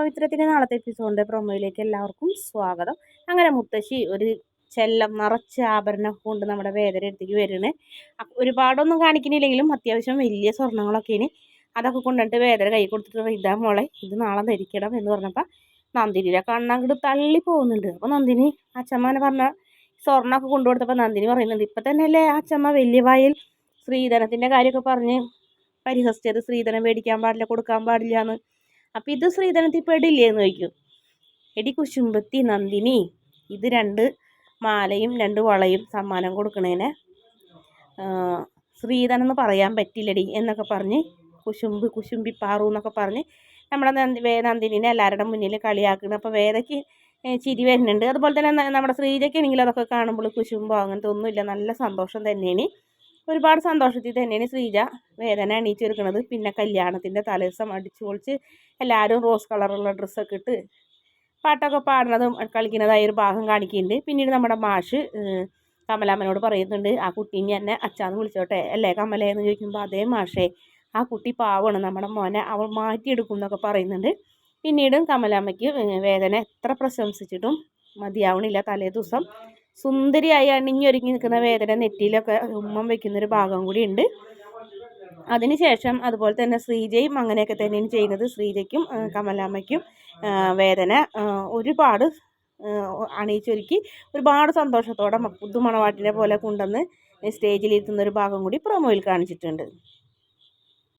പവിത്രത്തിന്റെ നാളത്തെ എപ്പിസോഡിന്റെ പ്രൊമോയിലേക്ക് എല്ലാവർക്കും സ്വാഗതം. അങ്ങനെ മുത്തശ്ശി ഒരു ചെല്ലം നിറച്ച ആഭരണം കൊണ്ട് നമ്മുടെ വേദന എടുത്തേക്ക് വരുന്നത് ഒരുപാടൊന്നും കാണിക്കുന്നില്ലെങ്കിലും അത്യാവശ്യം വലിയ സ്വർണങ്ങളൊക്കെ ഇനി അതൊക്കെ കൊണ്ടിട്ട് വേദന കൈ കൊടുത്തിട്ട് ഇതാ മോളെ ഇത് നാളെ ധരിക്കണം എന്ന് പറഞ്ഞപ്പോൾ നന്ദിനിയുടെ കണ്ണങ്ങോട്ട് തള്ളി പോകുന്നുണ്ട്. അപ്പോൾ നന്ദിനി അച്ഛമ്മനെ പറഞ്ഞ സ്വർണമൊക്കെ കൊണ്ടുകൊടുത്തപ്പോൾ നന്ദിനി പറയുന്നുണ്ട് ഇപ്പം തന്നെയല്ലേ അച്ഛമ്മ വലിയ വായിൽ ശ്രീധനത്തിന്റെ കാര്യമൊക്കെ പറഞ്ഞ് പരിഹസിച്ചത്. സ്ത്രീധനം മേടിക്കാൻ പാടില്ല കൊടുക്കാൻ പാടില്ല എന്ന് അപ്പം ഇത് ശ്രീധനത്തിൽ പെടില്ലേ എന്ന് ചോദിക്കും. എടി കുശുമ്പത്തി നന്ദിനി ഇത് രണ്ട് മാലയും രണ്ട് വളയും സമ്മാനം കൊടുക്കണേനെ. ശ്രീധനം എന്ന് പറയാൻ പറ്റില്ലടി എന്നൊക്കെ പറഞ്ഞ് കുശുമ്പ് കുശുമ്പി പാറു എന്നൊക്കെ പറഞ്ഞ് നമ്മുടെ നന്ദി നന്ദിനിനെ എല്ലാവരുടെ മുന്നിൽ കളിയാക്കുന്നത് അപ്പോൾ വേദയ്ക്ക് ചിരി വരുന്നുണ്ട്. അതുപോലെ തന്നെ നമ്മുടെ ശ്രീജയ്ക്കാണെങ്കിൽ അതൊക്കെ കാണുമ്പോൾ കുശുമ്പോ അങ്ങനത്തെ ഒന്നുമില്ല. നല്ല സന്തോഷം തന്നെയാണ്. ഒരുപാട് സന്തോഷത്തിൽ തന്നെയാണ് ശ്രീജ വേദന എണീച്ചെടുക്കുന്നത് പിന്നെ കല്യാണത്തിന്റെ തലേദിവസം അടിച്ചു പൊളിച്ച് എല്ലാവരും റോസ് കളറുള്ള ഡ്രസ്സൊക്കെ ഇട്ട് പാട്ടൊക്കെ പാടുന്നതും കളിക്കുന്നതായ ഒരു ഭാഗം കാണിക്കുന്നുണ്ട്. പിന്നീട് നമ്മുടെ മാഷ് കമലാമ്മനോട് പറയുന്നുണ്ട് ആ കുട്ടീനെ എന്നെ അച്ഛാന്ന് വിളിച്ചോട്ടെ അല്ലേ കമലയെന്ന് ചോദിക്കുമ്പോൾ അതേ മാഷേ ആ കുട്ടി പാവമാണ് നമ്മുടെ മോനെ അവൾ മാറ്റിയെടുക്കും എന്നൊക്കെ പറയുന്നുണ്ട്. പിന്നീടും കമലാമ്മയ്ക്ക് വേദന എത്ര പ്രശംസിച്ചിട്ടും മതിയാവണില്ല തലേ ദിവസം സുന്ദരിയായി അണിഞ്ഞൊരുങ്ങി നിൽക്കുന്ന വേദന നെറ്റിയിലൊക്കെ ഉമ്മം വെക്കുന്നൊരു ഭാഗം കൂടി ഉണ്ട്. അതിനുശേഷം അതുപോലെ തന്നെ ശ്രീജയും അങ്ങനെയൊക്കെ തന്നെയാണ് ചെയ്യുന്നത്. ശ്രീജയ്ക്കും കമലാമ്മയ്ക്കും വേദന ഒരുപാട് അണിയിച്ചൊരുക്കി ഒരുപാട് സന്തോഷത്തോടെ പുതുമണവാട്ടിനെ പോലെ കൊണ്ടുവന്ന് സ്റ്റേജിലിരുത്തുന്ന ഒരു ഭാഗം കൂടി പ്രൊമോയിൽ കാണിച്ചിട്ടുണ്ട്.